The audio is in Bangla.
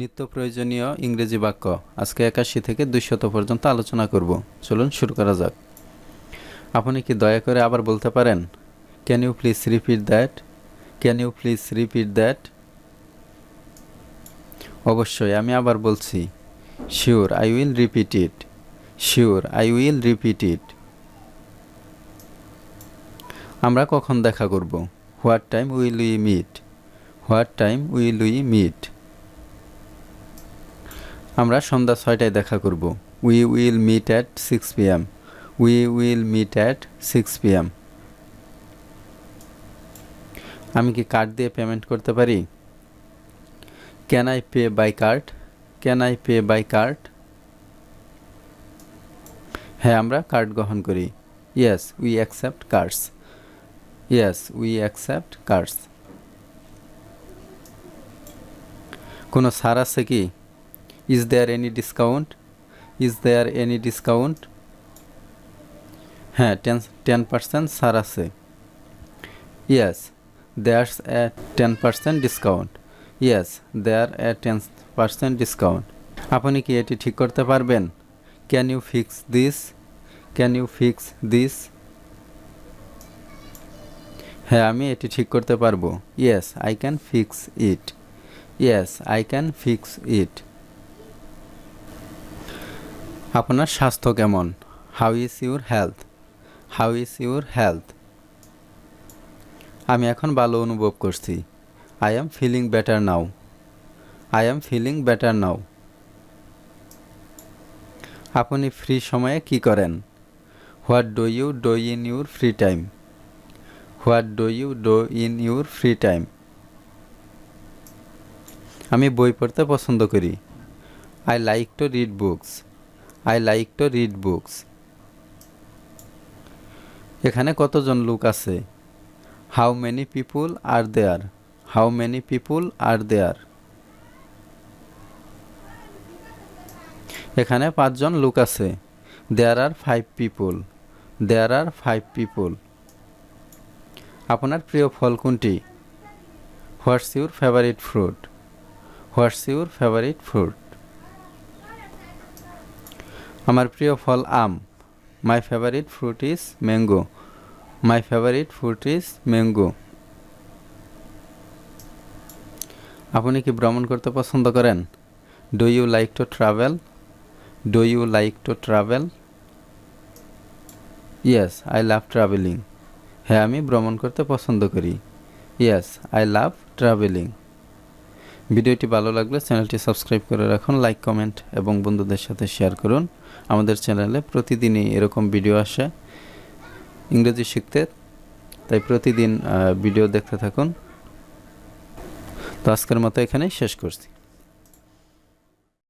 নিত্য প্রয়োজনীয় ইংরেজি বাক্য। আজকে একাশি থেকে দুইশত পর্যন্ত আলোচনা করব। চলুন শুরু করা যাক। আপনি কি দয়া করে আবার বলতে পারেন can you please repeat that can you please repeat that অবশ্যই, আমি আবার বলছি sure I will repeat it sure I will repeat it আমরা কখন দেখা করব? What time will we meet what time will we meet আমরা সন্ধ্যা ছয়টায় দেখা করব। We will meet at six P M we will meet at six P M আমি কি কার্ড দিয়ে পেমেন্ট করতে পারি? Can I pay by card can I pay by card হ্যাঁ আমরা কার্ড গ্রহণ করি। Yes we accept cards yes we accept cards কোনো ছাড় আছে কি? Is there any discount is there any discount হ্যাঁ টেন টেন পার্সেন্ট ছাড় আছে। Yes there's a ten percent discount yes there a ten percent discount আপনি কি এটি ঠিক করতে পারবেন? Can you fix this can you fix this হ্যাঁ আমি এটি ঠিক করতে পারব। Yes I can fix it yes I can fix it আপনার স্বাস্থ্য কেমন? How is your health how is your health আমি এখন ভালো অনুভব করছি। I am feeling better now I am feeling better now আপনি ফ্রি সময়ে কি করেন? What do you do in your free time what do you do in your free time আমি বই পড়তে পছন্দ করি। I like to read books I like to read books এখানে কতজন লোক আছে? How many people are there how many people are there এখানে পাঁচজন লোক আছে। There are five people there are five people আপনার প্রিয় ফল কোনটি? What's your favourite fruit what's your favourite fruit আমার প্রিয় ফল আম। My favourite fruit is mango my favourite fruit is mango আপনি কি ভ্রমণ করতে পছন্দ করেন? Do you like to travel do you like to travel yes I love travelling হ্যাঁ আমি ভ্রমণ করতে পছন্দ করি। ইয়েস আই লাভ ট্রাভেলিং ভিডিওটি ভালো লাগলে চ্যানেলটি সাবস্ক্রাইব করে রাখুন, লাইক, কমেন্ট এবং বন্ধুদের সাথে শেয়ার করুন। আমাদের চ্যানেলে প্রতিদিনই এরকম ভিডিও আসে ইংরেজি শিখতে, তাই প্রতিদিন ভিডিও দেখতে থাকুন। তো আজকের মতো এখানেই শেষ করছি।